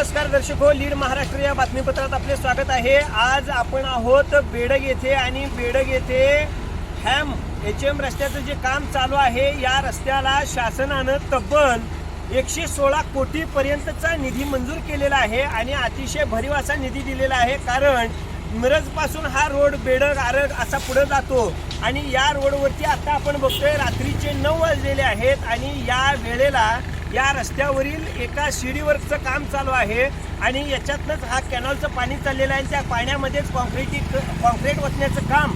नमस्कार दर्शक हो लीड महाराष्ट्र या बातमीपत्रात आपले स्वागत आहे. आज आपण आहोत बेडग येथे आणि बेडग येथे हॅम एच एम रस्त्याचं जे काम चालू आहे या रस्त्याला शासनानं तब्बल एकशे सोळा कोटी पर्यंतचा निधी मंजूर केलेला आहे आणि अतिशय भरीव असा निधी दिलेला आहे. कारण मिरजपासून हा रोड बेडग आरग असा पुढे जातो आणि या रोडवरती आता आपण बघतोय रात्रीचे नऊ वाजलेले आहेत आणि या वेळेला या रस्त्यावरील एका शिडीवरचं काम चालू आहे आणि याच्यातनंच हा कॅनॉलचं पाणी चाललेलं आहे. त्या पाण्यामध्येच कॉन्क्रीटी कॉन्क्रीट वचण्याचं काम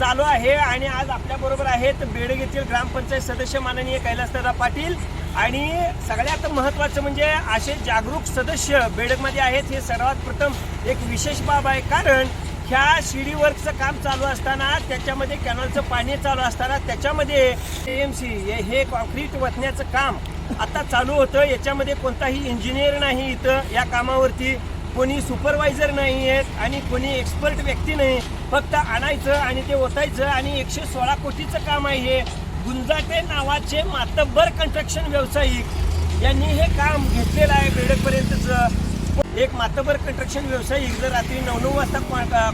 चालू आहे आणि आज आपल्याबरोबर आहेत बेडग येथील ग्रामपंचायत सदस्य माननीय कैलासदादा पाटील आणि सगळ्यात महत्त्वाचं म्हणजे असे जागरूक सदस्य बेडगमध्ये आहेत हे सर्वात प्रथम एक विशेष बाब आहे. कारण ह्या शिडीवर्कचं काम चालू असताना त्याच्यामध्ये कॅनॉलचं पाणी चालू असताना त्याच्यामध्ये एम सी हे कॉन्क्रीट वतण्याचं काम आता चालू होतं याच्यामध्ये कोणताही इंजिनियर नाही इथं. या कामावरती कोणी सुपरवायझर नाही आहेत आणि कोणी एक्सपर्ट व्यक्ती नाही. फक्त आणायचं आणि ते ओतायचं आणि एकशे सोळा कोटीचं काम आहे हे. गुंजाटे नावाचे मातब्बर कन्स्ट्रक्शन व्यावसायिक. यांनी हे काम घेतलेलं आहे बेडकपर्यंतचं. एक मातबर कन्स्ट्रक्शन व्यावसायिक जर रात्री नऊ नऊ वाजता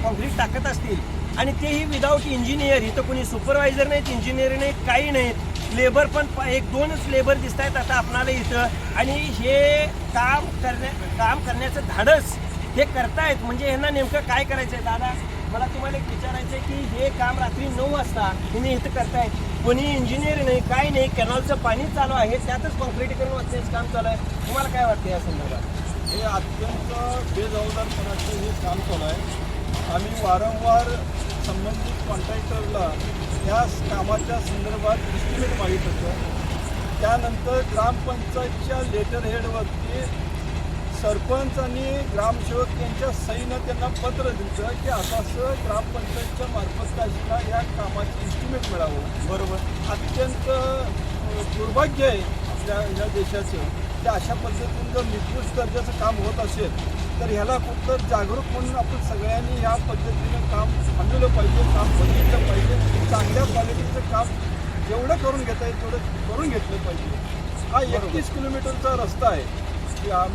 कॉन्क्रीट टाकत असतील आणि तेही विदाऊट इंजिनियर इथं कोणी सुपरवायझर नाहीत इंजिनियर नाहीत काही नाहीत. लेबर पण प- एक दोनच लेबर दिसत आहेत आता आपणाला इथं. आणि हे काम करण्या काम करण्याचं धाडस हे करतायत. म्हणजे यांना नेमकं काय करायचं आहे दादा मला तुम्हाला एक विचारायचं आहे की हे काम रात्री नऊ वाजता तुम्ही इथं करतायत. कोणी इंजिनियर नाही काय नाही कॅनॉलचं पाणी चालू आहे त्यातच कॉन्क्रिटीकरण वाचण्याचं काम चालू आहे. तुम्हाला काय वाटतं या संदर्भात? हे अत्यंत बेजबाबदारपणाचं हे काम चालू आहे. आम्ही वारंवार संबंधित कॉन्ट्रॅक्टरला या कामाच्या संदर्भात इस्टिमेट मागित होतं. त्यानंतर ग्रामपंचायतच्या लेटर हेडवरती सरपंच आणि ग्रामसेवक यांच्या सहीनं त्यांना पत्र दिलं की असं असं ग्रामपंचायतच्या मार्फत तारखेला या कामाची इस्टिमेट मिळावं. बरोबर. अत्यंत दुर्भाग्य आहे आपल्या ह्या देशाचं. की अशा पद्धतीनं जर निकृष्ट दर्जाचं काम होत असेल तर ह्याला फक्त जागरूक म्हणून आपण सगळ्यांनी ह्या पद्धतीनं काम थांबवलं पाहिजे काम बघितलं पाहिजे. चांगल्या क्वालिटीचं काम जेवढं करून घेता येईल तेवढं करून घेतलं पाहिजे. हा एकतीस किलोमीटरचा रस्ता आहे.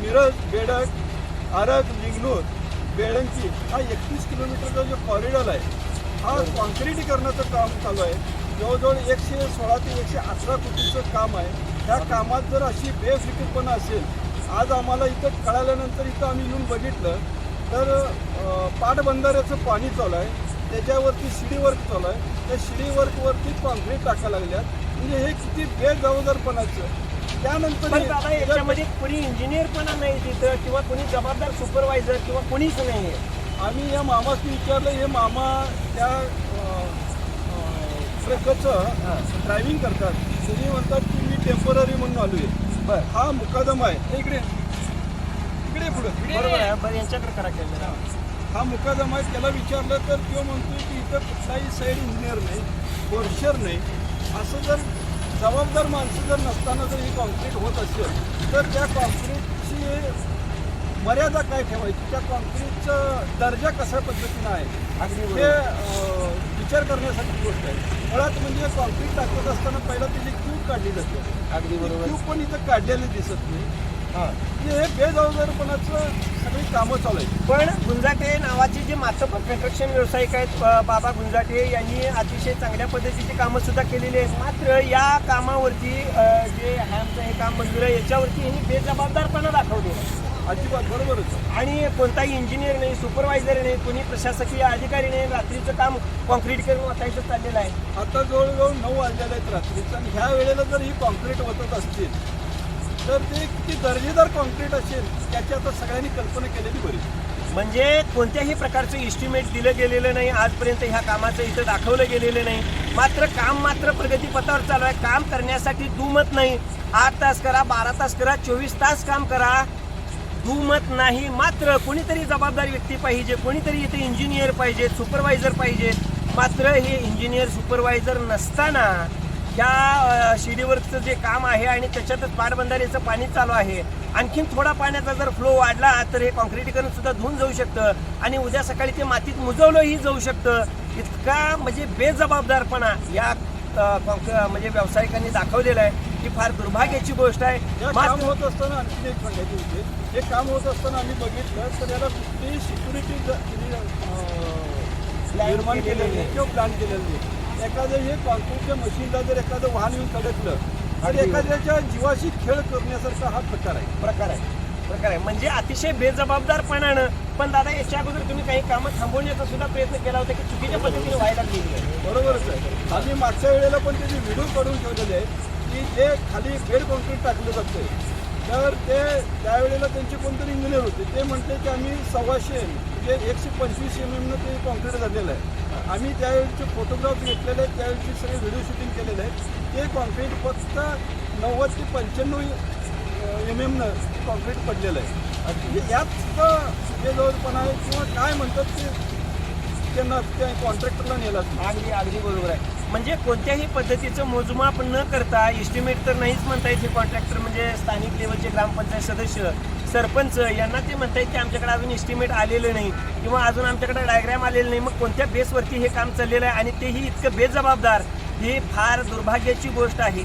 मिरज बेडक आरग लिंगनूर बेळंकी हा एकतीस किलोमीटरचा जो कॉरिडॉर आहे हा कॉन्क्रिटीकरणाचं काम चालू आहे. जवळजवळ एकशे सोळा ते एकशे अठरा कोटीचं काम आहे. त्या कामात जर अशी बेफिकीरपणा असेल आज आम्हाला इथं कळाल्यानंतर इथं आम्ही येऊन बघितलं. तर पाटबंधाऱ्याचं पाणी चालू आहे. त्याच्यावरती शिडी वर्क चालू आहे. त्या शिडी वर्कवरती कॉन्क्रीट टाकायला लागल्यात. म्हणजे हे किती बेजबाबदारपणाचं. त्यानंतर याच्यामध्ये कोणी इंजिनियर पण नाही तिथं किंवा कोणी जबाबदार सुपरवायझर किंवा कोणीच नाही आहे. आम्ही या मामासनी विचारलं हे मामा त्या ट्रकचं ड्रायव्हिंग करतात. त्यांनी म्हणतात की मी टेंपररी म्हणून आलो आहे बरं. हा मुकादम आहे. इकडे. इकडे पुढं. बरोबर आहे? बरं यांच्याकडे करा कॅमेरा हा. मुकादम आहे. त्याला विचारलं तर तो म्हणतोय की इथं कुठलाही साईड इंजिनियर नाही फोर्शर नाही. असं जर जबाबदार माणसं जर नसताना जर ही कॉन्क्रीट होत असेल तर त्या कॉन्क्रीटची मर्यादा काय ठेवायची? त्या कॉन्क्रीटचं दर्जा कशा पद्धतीनं आहे? अगदी हे विचार करण्यासारखी गोष्ट आहे. मुळात म्हणजे कॉन्क्रीट टाकत असताना पहिला त्याची क्यूब काढली जाते अगदी बरोबर. क्यूब पण इथं काढलेली दिसत नाही. हां. हे बेजबाबदारपणाचं सगळी कामं चालू आहेत. पण गुंजाटे नावाचे जे मातबर कन्स्ट्रक्शन व्यावसायिक आहेत बाबा गुंजाटे यांनी अतिशय चांगल्या पद्धतीची कामं सुद्धा केलेली आहेत. मात्र या कामावरती जे हॅमचं हे काम मंजूर आहे याच्यावरती यांनी बेजबाबदारपणा दाखवलेला आहे. अजिबात बरोबरच. आणि कोणताही इंजिनियर नाही सुपरवायझर नाही कोणी प्रशासकीय अधिकारी नाही रात्रीचं काम कॉन्क्रीट करून वाचायचं चाललेलं आहे. आता जवळजवळ नऊ वाजलेले आहेत रात्रीचं आणि ह्या वेळेला जर ही कॉन्क्रीट होतच असतील तर ते किती दर्जेदार कॉन्क्रीट असेल त्याची आता सगळ्यांनी कल्पना केलेली बरी. म्हणजे कोणत्याही प्रकारचं इस्टिमेट दिलं गेलेलं नाही आजपर्यंत ह्या कामाचं इथं दाखवलं गेलेलं नाही. मात्र काम मात्र प्रगतीपथावर चालू आहे. काम करण्यासाठी दुमत नाही. आठ तास करा बारा तास करा चोवीस तास काम करा. दुमत नाही. मात्र कोणीतरी जबाबदार व्यक्ती पाहिजे कोणीतरी इथे इंजिनियर पाहिजे सुपरवायझर पाहिजे. मात्र हे इंजिनियर सुपरवायझर नसताना ह्या शिडीवरचं जे काम आहे आणि त्याच्यातच पाटबंधारेचं पाणी चालू आहे. आणखीन थोडा पाण्याचा जर फ्लो वाढला तर हे कॉन्क्रिटीकरण सुद्धा धुवून जाऊ शकतं. आणि उद्या सकाळी ते मातीत मुजवलंही जाऊ शकतं. इतका म्हणजे बेजबाबदारपणा या म्हणजे व्यावसायिकांनी दाखवलेला आहे. ही फार दुर्भाग्याची गोष्ट आहे. होत असताना हे काम होत असताना आम्ही बघितलं तर याला कुठलीही सिक्युरिटी निर्माण केलेलं नाही. किंवा प्लॅन केलेलं नाही. एखादं हे कॉन्क्रीटच्या मशीनला जर एखादं वाहन येऊन तर अगदी बरोबर. एखाद्याच्या जीवाशी खेळ करण्यासारखा हा प्रकार आहे. प्रकार आहे. प्रकार आहे. म्हणजे अतिशय बेजबाबदारपणानं पण दादा याच्या अगोदर तुम्ही काही कामं थांबवण्याचा सुद्धा प्रयत्न केला होता की चुकीच्या पद्धतीने व्हायला बरोबरच आहे. आम्ही मागच्या वेळेला पण त्याचे व्हिडिओ काढून ठेवलेले आहे की जे खाली बेड कॉन्क्रीट टाकलं जातं तर ते त्यावेळेला त्यांचे कोणतरी इंजिनियर होते. ते म्हटले की आम्ही सव्वाशे एम म्हणजे एकशे पंचवीस एम एमनं ते कॉन्क्रीट झालेलं आहे. आम्ही त्यावेळेचे फोटोग्राफ घेतलेले आहेत त्यावेळेचे सगळे व्हिडिओ शूटिंग केलेलं आहे ते कॉन्क्रीट फक्त नव्वद ते पंच्याण्णव एम एमनं कॉन्क्रीट पडलेलं आहे. म्हणजे यात सुद्धा बेजवळपणा आहे किंवा काय म्हणतात ते त्यांना त्या कॉन्ट्रॅक्टरला नेलं अगदी अगदी बरोबर आहे. म्हणजे कोणत्याही पद्धतीचं मोजमाप न करता एस्टिमेट तर नाहीच म्हणता येते कॉन्ट्रॅक्टर म्हणजे स्थानिक लेवलचे ग्रामपंचायत सदस्य सरपंच यांना ते म्हणता येत की आमच्याकडे अजून एस्टिमेट आलेलं नाही किंवा अजून आमच्याकडे डायग्रॅम आलेलं नाही. मग कोणत्या बेसवरती हे काम चाललेलं आहे? आणि तेही इतकं बेजबाबदार ही फार दुर्भाग्याची गोष्ट आहे.